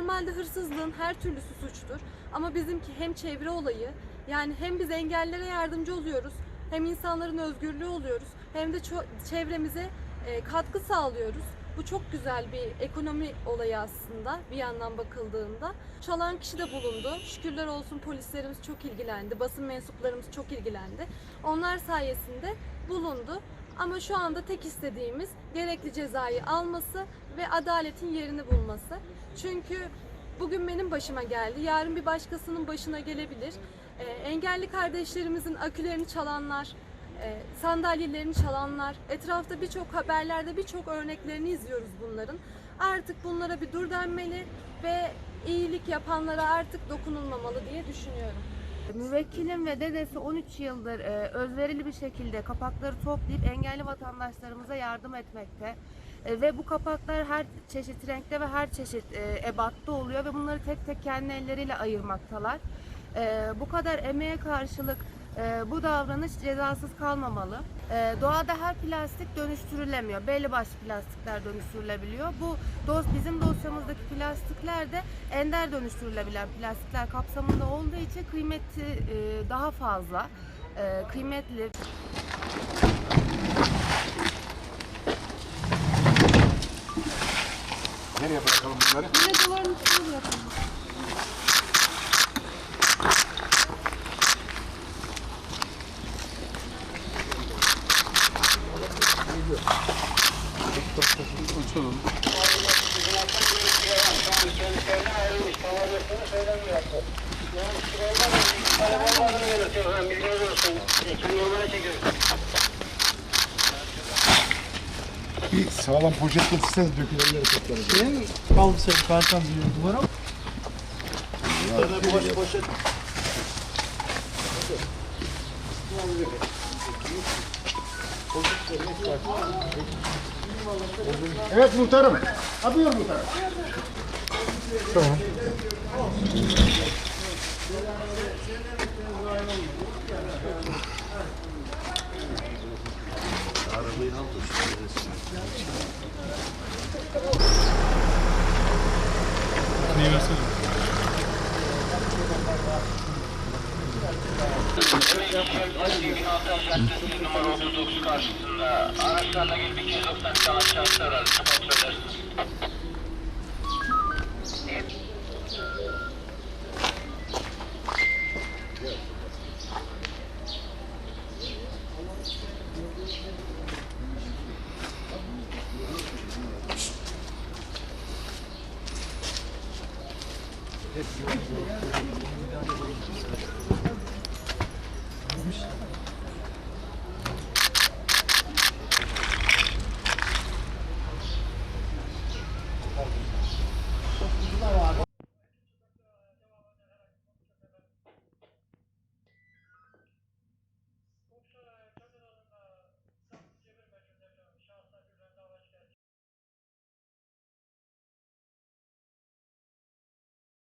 normalde hırsızlığın her türlüsü suçtur. Ama bizimki hem çevre olayı yani hem biz engellilere yardımcı oluyoruz hem insanların özgürlüğü oluyoruz hem de çevremize e, katkı sağlıyoruz. Bu çok güzel bir ekonomi olayı aslında bir yandan bakıldığında. Çalan kişi de bulundu. Şükürler olsun polislerimiz çok ilgilendi, basın mensuplarımız çok ilgilendi. Onlar sayesinde bulundu. Ama şu anda tek istediğimiz gerekli cezayı alması ve adaletin yerini bulması. Çünkü bugün benim başıma geldi, yarın bir başkasının başına gelebilir. Ee, engelli kardeşlerimizin akülerini çalanlar, e, sandalyelerini çalanlar, etrafta birçok haberlerde birçok örneklerini izliyoruz bunların. Artık bunlara bir dur denmeli ve iyilik yapanlara artık dokunulmamalı diye düşünüyorum. Müvekkilim ve dedesi 13 yıldır e, özverili bir şekilde kapakları toplayıp engelli vatandaşlarımıza yardım etmekte. E, ve bu kapaklar her çeşit renkte ve her çeşit e, ebatta oluyor ve bunları tek tek kendi elleriyle ayırmaktalar. E, bu kadar emeğe karşılık e, bu davranış cezasız kalmamalı. E, doğada her plastik dönüştürülemiyor. Belli başlı plastikler dönüştürülebiliyor. Bu dos bizim dosyamızdaki plastikler de ender dönüştürülebilen plastikler kapsamında olduğu için kıymeti e, daha fazla. E, kıymetli. Nereye bırakalım bunları? Yine duvarın üstüne bırakalım. Uçalım. Bir sağlam poşet getirseniz dökülenleri toplarız. Kaldırsaydık Hakan diyor duvara. Evet muhtarım. Ha buyur muhtarım. Tamam. Neyi versene. numara 39 karşısında. Araçlarla gelip 290 tane aşağısı ararsa kontrol edersiniz. Hepsi